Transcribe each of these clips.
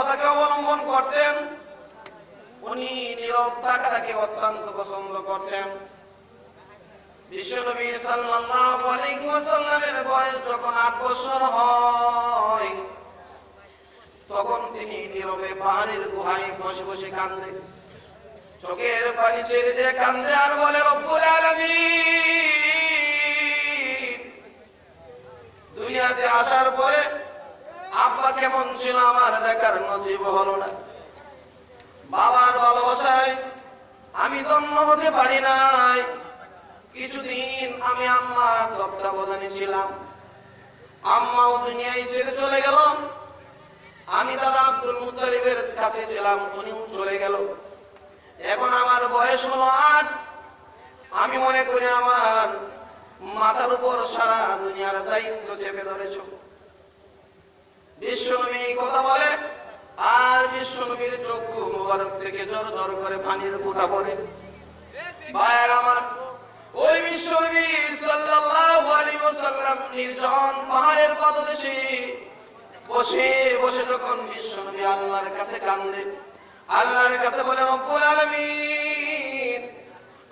নীরবতাকে অবলম্বন করতেন। উনি নীরব থাকাটাকে অত্যন্ত পছন্দ করতেন। বিশ্বনবী বয়স যখন বছর হয়, তখন তিনি নীরবে পাহাড়ের গুহায় বসে বসে কান্দে চোখের পানি ছেড়ে দিয়ে কান্দে আর বলে, রব্বুল দুনিয়াতে আসার পরে কেমন ছিল আমার দেখার নসিব হলো না। বাবার ভালোবাসায় আমি ধন্য হতে পারি নাই। কিছুদিন আমি আম্মার তত্ত্বাবধানে ছিলাম। আম্মাও দুনিয়ায় ছেড়ে চলে গেল। আমি দাদা আব্দুল মুতালিবের কাছে ছিলাম, উনিও চলে গেল। এখন আমার বয়স হলো আট। আমি মনে করি আমার মাথার উপর সারা দুনিয়ার দায়িত্ব চেপে ধরেছ। কথা বলে, আর থেকে করে ভাইয়ের আমার, ওই নির্জন পাহাড়ের পাদদেশে বসে বসে যখন বিশ্বনবী আল্লাহর কাছে কান্দে আল্লাহর কাছে বলে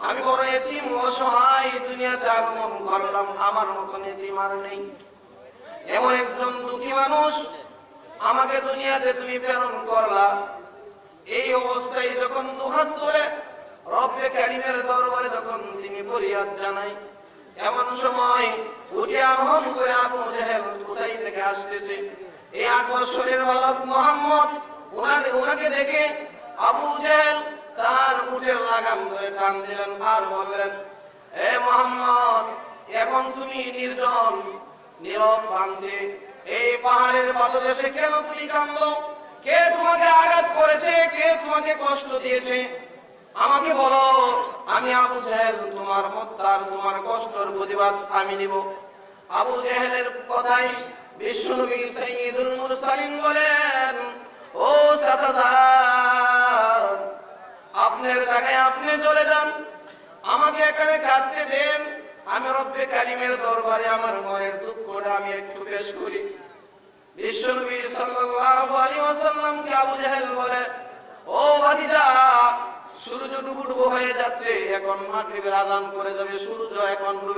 আমি বড় এতিম অসহায় দুনিয়াতে আগমন করলাম, আমার মতন এতিম আর নেই। এমন একজন দুঃখী মানুষ আমাকে দুনিয়াতে তুমি প্রেরণ করলা। এই অবস্থায় যখন দুহাত ধরে রব্বে কারিমের দরবারে যখন তিনি ফরিয়াদ জানাই এমন সময় উঠে আহ্বান করে আবু জাহেল কোথায় থেকে আসতেছে? এই আট বছরের বালক মোহাম্মদ ওনাকে দেখে আবু জাহেল তার উঠের লাগাম ধরে টান দিলেন, আর বললেন, এ মোহাম্মদ, এখন তুমি নির্জন নীরব প্রান্তে এই পাহাড়ের পাদদেশে কেন তুমি কান্দো কে তোমাকে আঘাত করেছে? কে তোমাকে কষ্ট দিয়েছে? আমাকে বলো, আমি আবু জাহেল, তোমার হত্যার, তোমার কষ্টর প্রতিবাদ আমি নিব। আবু জাহেলের কথাই বিশ্বনবী সাইয়্যিদুল মুরসালিন বলেন, ও সাতাদার আপনার জায়গায় আপনি চলে যান। আমাকে এখানে কাঁদতে দেন। আমি রব্বে কারিমের দরবারে আমার একটু পেশ করি বিশ্বনবী সাল্লাল্লাহু আলাইহি ওয়াসাল্লামকে আবু জাহেল বলে, ও ভাতিজা, সূর্য ডুবু ডুবু হয়ে যাচ্ছে, এখন মাগরিবের আযান করে যাবে, সূর্য এখন ডুবে